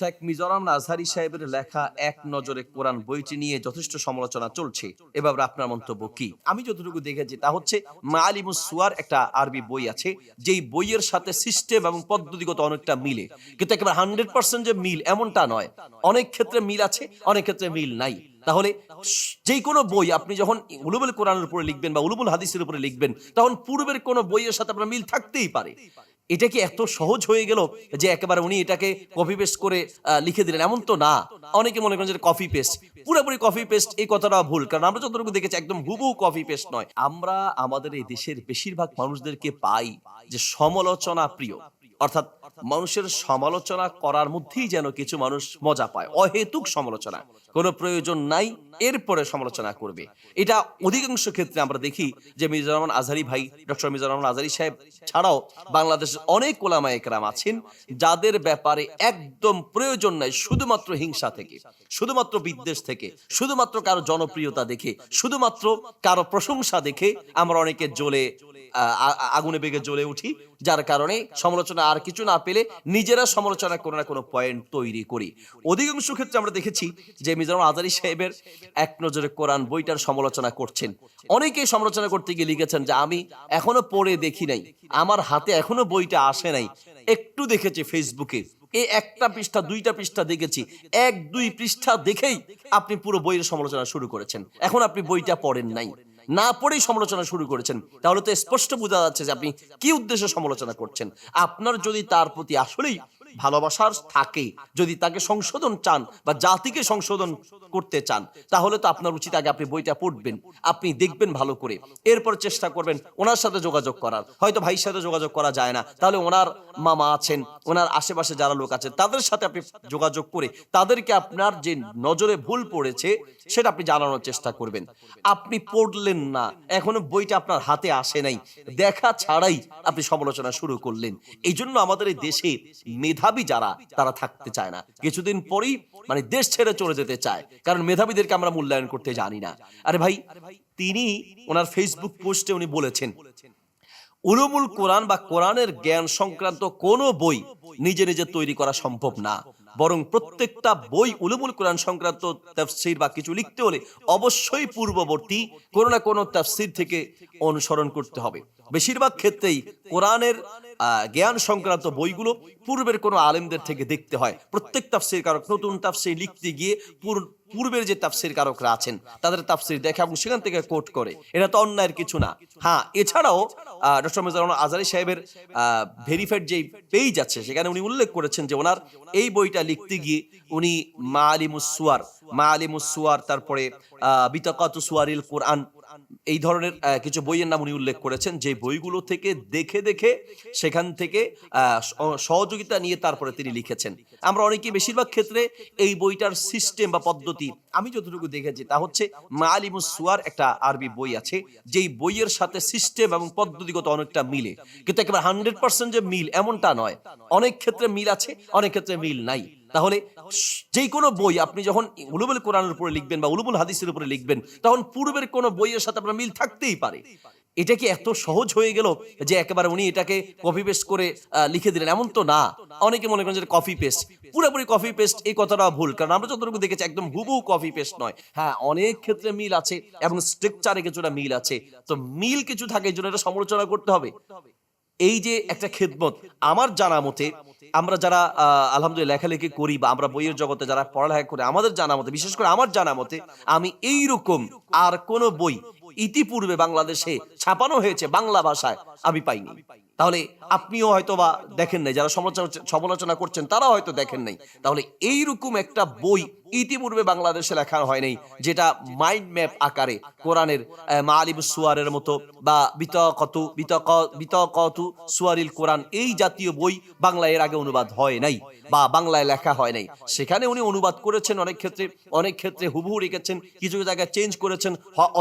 শেখ মিজোরাম আজহারি সাহেবের লেখা এক নজরে কোরআন বইটি নিয়ে যথেষ্ট সমালোচনা চলছে। এ ব্যাপারে আপনার মন্তব্য কি? আমি যতটুকু দেখেছি তা হচ্ছে মালিমুস সুয়ার একটা আরবি বই আছে, যেই বইয়ের সাথে সিস্টেম এবং পদ্ধতিগত অনেকটা মিলে। কিন্তু একেবারে হান্ড্রেড পার্সেন্ট যে মিল এমনটা নয়। অনেক ক্ষেত্রে মিল আছে, অনেক ক্ষেত্রে মিল নাই। তাহলে যে কোনো বই আপনি যখন উলুবুল কোরআনের উপরে লিখবেন বা উলুবুল হাদিসের উপরে লিখবেন, তখন পূর্বের কোনো বইয়ের সাথে আপনার মিল থাকতেই পারে। এটা কি এত সহজ হয়ে গেল যে একেবারে উনি এটাকে কপি পেস্ট করে লিখে দিলেন? এমন তো না। অনেকে মনে করেন যে কপি পেস্ট পুরোপুরি কপি পেস্ট এই কথাটা ভুল, কারণ আমরা যতটুকু দেখেছি একদম হুবু কপি পেস্ট নয়। আমরা আমাদের এই দেশের বেশিরভাগ মানুষদেরকে পাই যে সমালোচনা প্রিয় অর্থাৎ মানুষের সমালোচনা করার মধ্যেই যেন কিছু মানুষ মজা পায়। অহেতুক সমালোচনা। কোনো প্রয়োজন নাই, এরপরে সমালোচনা করবে। এটা অধিকাংশ ক্ষেত্রে আমরা দেখি যে মিজানুর রহমান আজহারি ভাই, ডক্টর মিজানুর রহমান আজহারি সাহেব ছাড়াও বাংলাদেশের অনেক ওলামা একরাম আছেন, যাদের ব্যাপারে একদম প্রয়োজন নাই, শুধুমাত্র হিংসা থেকে, শুধুমাত্র বিদ্বেষ থেকে, শুধুমাত্র কারও জনপ্রিয়তা দেখে, শুধুমাত্র কারও প্রশংসা দেখে আমরা অনেকে জ্বলে আগুনে বেগে জ্বলে উঠি, যার কারণে সমালোচনা আর কিছু না পেলে নিজেরা সমালোচনা করে না কোনো পয়েন্ট তৈরি করি। অধিকাংশ ক্ষেত্রে আমরা দেখেছি যে মিজানুর আজারি সাহেবের এক নজরে কোরআন বইটার সমালোচনা করছেন। অনেকেই সমালোচনা করতে গিয়ে লিখেছেন যে, আমি এখনও পড়ে দেখি নাই, আমার হাতে এখনও বইটা আসে নাই। একটু দেখেছি ফেসবুকে এই একটা পৃষ্ঠা, দুইটা পৃষ্ঠা দেখেছি, এক, দুই পৃষ্ঠা দেখেই আপনি পুরো বইয়ের সমালোচনা শুরু করেছেন। এখন আপনি বইটা পড়েন নাই। না পড়েই সমালোচনা শুরু করেছেন, তাহলে তো স্পষ্ট বোঝা যাচ্ছে যে আপনি কি উদ্দেশ্যে সমালোচনা করছেন। আপনার যদি তার প্রতি আসলেই ভালোবাসার থাকে। যদি তাকে সংশোধন চান বা জাতিকে সংশোধন করতে চান, তাহলে তো আপনার উচিত আগে আপনি বইটা পড়বেন। আপনি দেখবেন ভালো করে। এরপর চেষ্টা করবেন ওনার সাথে যোগাযোগ করার। হয়তো ভাইয়ের সাথে যোগাযোগ করা যায় না। তাহলে ওনার মামা আছেন, ওনার আশেপাশে যারা লোক আছেন তাদের সাথে আপনি যোগাযোগ করে তাদেরকে আপনার যে নজরে ভুল পড়েছে, সেটা আপনি জানানোর চেষ্টা করবেন। আপনি পড়লেন না, এখনও বইটা আপনার হাতে আসে নাই। দেখা ছাড়াই আপনি সমালোচনা শুরু করলেন। এই জন্য আমাদের এই দেশে মেধাবী যারা, তারা থাকতে চায় না। কিছুদিন পরেই মানে দেশ ছেড়ে চলে যেতে চায়, কারণ মেধাবীদেরকে আমরা মূল্যায়ন করতে জানি না। আরে ভাই, তিনি ওনার ফেসবুক পোস্টে উনি বলেছেন, উলুমুল কোরআন বা কোরআনের জ্ঞান সংক্রান্ত কোনো বই নিজে নিজে তৈরি করা সম্ভব না। বরং প্রত্যেকটা বই উলুমুল কোরআন সংক্রান্ত তাফসির বা কিছু লিখতে হলে অবশ্যই পূর্ববর্তী কোনো না কোনো তাফসির থেকে অনুসরণ করতে হবে। বেশিরভাগ ক্ষেত্রেই কোরআনের জ্ঞান সংক্রান্ত বইগুলো পূর্বের কোনো আলেমদের থেকে দেখতে হয়। প্রত্যেক তাফসির কারক, নতুন তাফসির লিখতে গিয়ে পূর্বের যে তাফসির কারকরা আছেন, তাদের তাফসির দেখে এবং সেখান থেকে কোট করে। এটা তো অন্যায়ের কিছু না। হ্যাঁ এছাড়াও ডক্টর মিজানুর আজারি সাহেবের ভেরিফাইড যে পেজ আছে, সেখানে উনি উল্লেখ করেছেন যে ওনার এই বইটা লিখতে গিয়ে উনি মা আলিমুসুয়ার মা আলিমুসুয়ার তারপরে বিতাকাত সুয়ারিল কোরআন এই ধরনের কিছু বইয়ের নাম উনি উল্লেখ করেছেন, যে বইগুলো থেকে দেখে দেখে সেখান থেকে সহযোগিতা নিয়ে তারপরে তিনি লিখেছেন। আমরা অনেকে বেশিরভাগ ক্ষেত্রে এই বইটার সিস্টেম বা পদ্ধতি আমি যতটুকু দেখেছি তা হচ্ছে মালিমুস সুয়ার একটা আরবি বই আছে, যেই বইয়ের সাথে সিস্টেম এবং পদ্ধতিগত অনেকটা মিলে। কিন্তু একেবারে হান্ড্রেড পার্সেন্ট যে মিল এমনটা নয়। অনেক ক্ষেত্রে মিল আছে, অনেক ক্ষেত্রে মিল নাই। তাহলে যে কোনো বই আপনি যখন উলুবুল কোরআনের উপরে লিখবেন বা উলুবুল হাদিসের উপরে লিখবেন, তখন পূর্বের কোনো বইয়ের সাথে আপনার মিল থাকতেই পারে। এটা কি এত সহজ হয়ে গেল যে একেবারে উনি এটাকে কপি পেস্ট করে লিখে দিলেন? এমন তো না। অনেকে মনে করেন যে কপি পেস্ট পুরোপুরি কপি পেস্ট এই কথাটা ভুল। কারণ আমরা যতটুকু দেখেছি, একদম হুবহু কপি পেস্ট নয়। হ্যাঁ অনেক ক্ষেত্রে মিল আছে এবং স্ট্রাকচারে কিছুটা মিল আছে। তো মিল কিছু থাকে, এই জন্য এটা সমালোচনা করতে হবে। এই যে একটা খেদমত, আমার জানা মতে আমরা যারা আলহামদুলিল্লাহ লেখালেখি করি বা আমরা বইয়ের জগতে যারা পড়ালেখা করি, আমাদের জানা মতে, বিশেষ করে আমার জানা মতে, আমি এই রকম আর কোন বই ইতিপূর্বে বাংলাদেশে ছাপানো হয়েছে বাংলা ভাষায় আমি পাইনি। তাহলে আপনিও হয়তো বা দেখেন নাই, যারা সমালোচনা সমালোচনা করছেন, তারাও হয়তো দেখেন নাই। তাহলে এইরকম একটা বই ইতিপূর্বে বাংলাদেশে লেখা হয় নাই, যেটা মাইন্ড ম্যাপ আকারে কোরআনের মালিম সুয়ারের মতো বা বিতকতু, বিতক, বিতকতু সুয়ারিল কোরআন এই জাতীয় বই বাংলায় এর আগে অনুবাদ হয় নাই বা বাংলায় লেখা হয় নাই। সেখানে উনি অনুবাদ করেছেন অনেক ক্ষেত্রে অনেক ক্ষেত্রে হুবহু রেখেছেন, কিছু জায়গায় চেঞ্জ করেছেন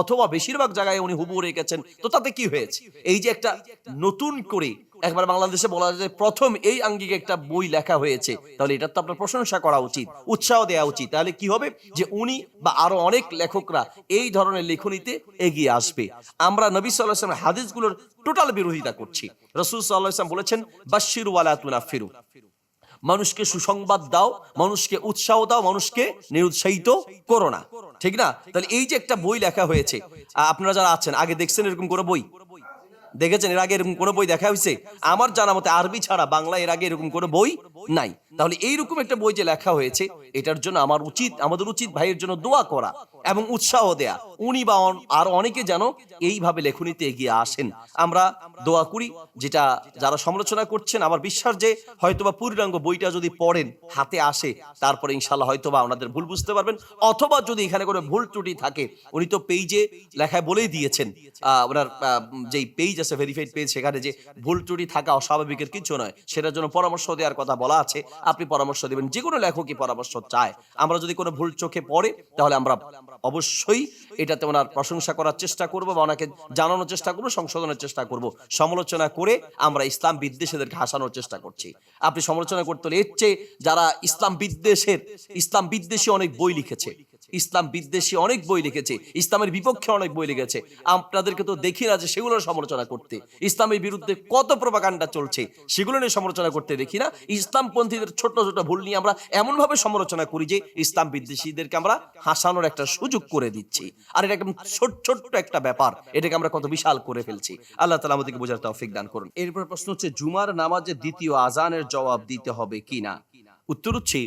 অথবা বেশিরভাগ জায়গায় উনি হুবহু রেখেছেন। তো তাতে কি হয়েছে? এই যে একটা নতুন করে একবার বাংলাদেশে বলা যায় প্রথম এই আঙ্গিকে একটা বই লেখা হয়েছে। তাহলে এটা তো আপনার প্রশংসা করা উচিত, উৎসাহ দেওয়া উচিত। তাহলে কি হবে? যে উনি বা আরও অনেক লেখকরা এই ধরনের লেখনীতে এগিয়ে আসবে। আমরা নবী সাল্লাহ আসলামের হাদিসগুলোর টোটাল বিরোধিতা করছি। রসুল সাল্লাহ আসলাম বলেছেন বাশির ওয়ালা তুনাফিরু। মানুষকে সুসংবাদ দাও, মানুষকে উৎসাহ দাও, মানুষকে নিরুৎসাহিত করো না। ঠিক না? তাহলে এই যে একটা বই লেখা হয়েছে আপনারা যারা আছেন, আগে দেখছেন এরকম করে বই? দেখেছেন এর আগে এরকম কোনো বই দেখা হয়েছে? আমার জানা মতে আরবি ছাড়া বাংলা এর আগে এরকম কোনো বই নাই। তাহলে এইরকম একটা বই যে লেখা হয়েছে, এটার জন্য আমার উচিত, আমাদের উচিত ভাইয়ের জন্য দোয়া করা এবং উৎসাহ দেয়া। উনি বা আর অনেকে যেন এইভাবে লেখনীতে এগিয়ে আসেন। আমরা দোয়া করি, যেটা যারা সমালোচনা করছেন, আমার বিশ্বাস যে হয়তোবা পূর্ণাঙ্গ বইটা যদি পড়েন, হাতে আসে, তারপরে ইনশাল্লাহ হয়তোবা ওনাদের ভুল বুঝতে পারবেন। অথবা যদি এখানে কোনো ভুল ত্রুটি থাকে, উনি তো পেজে লেখায় বলেই দিয়েছেন ওনার যেই পেজ আছে ভেরিফাইড পেজ সেখানে যে ভুল ত্রুটি থাকা অস্বাভাবিকের কিছু নয়, সেটার জন্য পরামর্শ দেওয়ার কথা বলা আছে, আপনি পরামর্শ দেবেন। যে কোনো লেখকই পরামর্শ চায়। আমরা যদি কোনো ভুল চোখে পড়ে, তাহলে আমরা অবশ্যই এটাতে ওনার প্রশংসা করার চেষ্টা করব বা ওনাকে জানানোর চেষ্টা করব, সংশোধনের চেষ্টা করব। সমালোচনা করে আমরা ইসলাম বিদ্বেষীদেরকে হাসানোর চেষ্টা করছি। আপনি সমালোচনা করতে হলে এর চেয়ে যারা ইসলাম বিদ্বেষের, ইসলাম বিদ্বেষী অনেক বই লিখেছে। ইসলাম বিদ্বেষী অনেক বই লিখেছে, ইসলামের বিপক্ষে অনেক বই লিখেছে। আপনাদেরকে তো দেখি না যে সেগুলোর সমালোচনা করতে। ইসলামের বিরুদ্ধে কত প্রপাকাণ্ডা চলছে, সেগুলো নিয়ে সমালোচনা করতে দেখি না। ইসলামপন্থীদের ছোট ছোট ভুল নিয়ে আমরা এমনভাবে সমালোচনা করি যে ইসলাম বিদ্বেষীদেরকে আমরা হাসানোর একটা সুযোগ করে দিচ্ছি। আর এটা একদম ছোট, ছোট্ট একটা ব্যাপার, এটাকে আমরা কত বিশাল করে ফেলছি। আল্লাহ তালা আমাদেরকে বোঝার তৌফিক দান করুন। এরপর প্রশ্ন হচ্ছে, জুমার নামাজে দ্বিতীয় আজানের জবাব দিতে হবে কি না উত্তর হচ্ছে,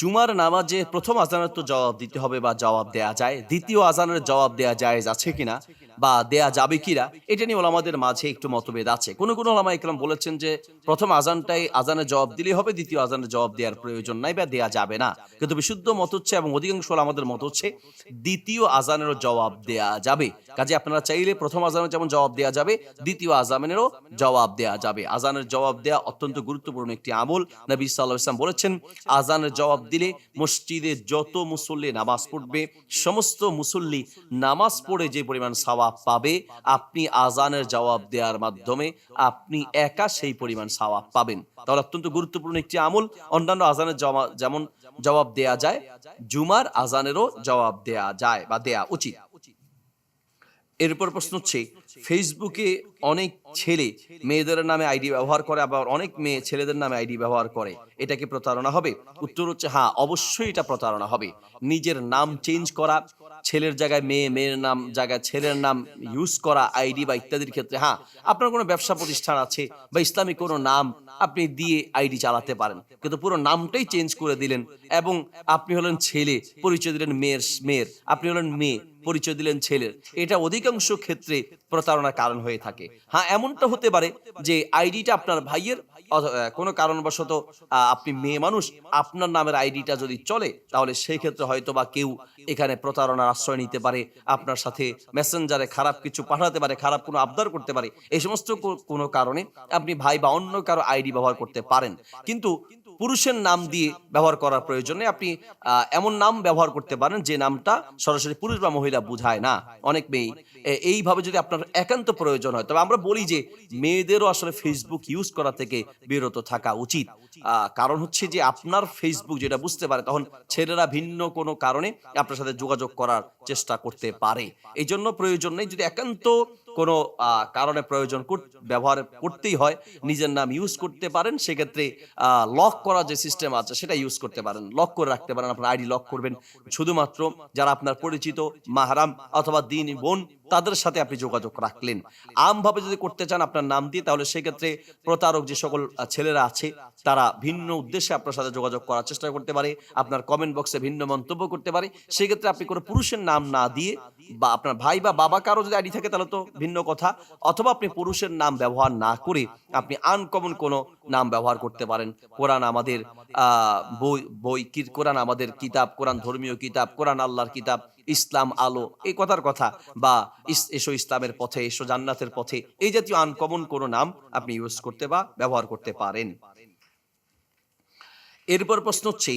জুমার নামাজে প্রথম আজানের তো জবাব দিতে হবে বা জবাব দেয়া যায়। দ্বিতীয় আজানের জবাব দেয়া যায় আছে কিনা? বা দেয়া যাবে কিনা এটা নিয়ে ওলামাদের মাঝে একটু মতভেদ আছে। কোন কোন ওলামা ইকরাম বলেছেন যে, প্রথম আজানটাই আজানের জবাব দিলেই হবে, দ্বিতীয় আজানের জবাব দেওয়ার প্রয়োজন নাই বা দেয়া যাবে না। কিন্তু বিশুদ্ধ মত হচ্ছে এবং অধিকাংশ আমাদের মত হচ্ছে, দ্বিতীয় আজানেরও জবাব দেয়া যাবে। কাজে আপনারা চাইলে প্রথম আজানের যেমন জবাব দেয়া যাবে, দ্বিতীয় আজানেরও জবাব দেয়া যাবে। আজানের জবাব দেয়া অত্যন্ত গুরুত্বপূর্ণ একটি আমল। নবী সাল্লাহ ইসলাম বলেছেন, আজানের জবাব দিলে মসজিদে যত মুসল্লি নামাজ পড়বে, সমস্ত মুসল্লি নামাজ পড়ে যে পরিমাণ সওয়াব পাবে, আপনি আজানের জবাব দেওয়ার মাধ্যমে আপনি একা সেই পরিমাণ সওয়াব পাবেন। তাহলে অত্যন্ত গুরুত্বপূর্ণ একটি আমল। অন্যান্য আজানের জমা- যেমন জবাব দেয়া যায়, জুমার আজানেরও জবাব দেয়া যায় বা দেয়া উচিত। এরপর প্রশ্ন হচ্ছে ফেসবুকে অনেক ছেলে মেয়েদের নামে আইডি ব্যবহার করে, আবার অনেক মেয়ে ছেলেদের নামে আইডি ব্যবহার করে। এটা কি প্রতারণা হবে? উত্তর হচ্ছে হ্যাঁ অবশ্যই এটা প্রতারণা হবে। নিজের নাম চেঞ্জ করা, ছেলের জায়গায় মেয়ে, মেয়ের নাম, জায়গায় ছেলের নাম ইউজ করা, আইডি বা ইত্যাদির ক্ষেত্রে হ্যাঁ আপনার কোনো ব্যবসা প্রতিষ্ঠান আছে বা ইসলামিক কোনো নাম আপনি দিয়ে আইডি চালাতে পারেন। কিন্তু পুরো নামটাই চেঞ্জ করে দিলেন এবং আপনি হলেন ছেলে, পরিচয় দিলেন মেয়ের মেয়ের। আপনি হলেন মেয়ে, পরিচয় দিলেন ছেলের। এটা অধিকাংশ ক্ষেত্রে প্রতারণার কারণ হয়ে থাকে। হ্যাঁ এমনটা হতে পারে যে আইডিটা আপনার ভাইয়ের কোনো কারণবশত আপনি মেয়ে মানুষ, আপনার নামের আইডিটা যদি চলে, তাহলে সেই ক্ষেত্রে হয়তো বা কেউ এখানে প্রতারণার আশ্রয় নিতে পারে, আপনার সাথে মেসেঞ্জারে খারাপ কিছু পাঠাতে পারে, খারাপ কোনো আবদার করতে পারে, এই সমস্ত কোনো কারণে আপনি ভাই বা অন্য কারও আইডি ব্যবহার করতে পারেন। কিন্তু পুরুষের নাম দিয়ে ব্যবহার করার প্রয়োজনে আপনি এমন নাম ব্যবহার করতে পারেন যে নামটা সরাসরি পুরুষ বা মহিলা বুঝায় না। অনেক মেয়ে এইভাবে যদি আপনার একান্ত প্রয়োজন হয়, তবে আমরা বলি যে মেয়েদেরও আসলে ফেসবুক ইউজ করা থেকে বিরত থাকা উচিত। কারণ হচ্ছে যে আপনার ফেসবুক যেটা বুঝতে পারে, তখন ছেলেরা ভিন্ন কোনো কারণে আপনার সাথে যোগাযোগ করার চেষ্টা করতে পারে। এই জন্য প্রয়োজন নেই যদি একান্ত কোনো কারণে প্রয়োজন কর- ব্যবহার করতেই হয়, নিজের নাম ইউজ করতে পারেন, সেক্ষেত্রে লক করার যে সিস্টেম আছে, সেটা ইউজ করতে পারেন লক করে রাখতে পারেন, আপনার আইডি লক করবেন। শুধুমাত্র যারা আপনার পরিচিত, মাহারাম অথবা দিন বোন, তাদের সাথে আপনি যোগাযোগ রাখলেন। আমভাবে যদি করতে চান আপনার নাম দিয়ে, তাহলে সেক্ষেত্রে প্রতারক যে সকল ছেলেরা আছে, তারা ভিন্ন উদ্দেশ্যে আপনার সাথে যোগাযোগ করার চেষ্টা করতে পারে, আপনার কমেন্ট বক্সে ভিন্ন মন্তব্য করতে পারে। সেক্ষেত্রে আপনি কোনো পুরুষের নাম না দিয়ে বা আপনার ভাই বা বাবা কারও যদি আইডি থাকে, তাহলে তো ভিন্ন কথা, অথবা আপনি পুরুষের নাম ব্যবহার না করে আপনি আনকমন কোনো নাম ব্যবহার করতে পারেন। কোরআন আমাদের বই বই কোরআন আমাদের কিতাব, কোরআন ধর্মীয় কিতাব, কোরআন আল্লাহর কিতাব, ইসলাম, আলো, এই কথার কথা। বা এসো ইসলামের পথে, এসো জান্নাতের পথে, এই জাতীয় আনকমন কোনো নাম আপনি ইউজ করতে বা ব্যবহার করতে পারেন। এরপর প্রশ্ন হচ্ছে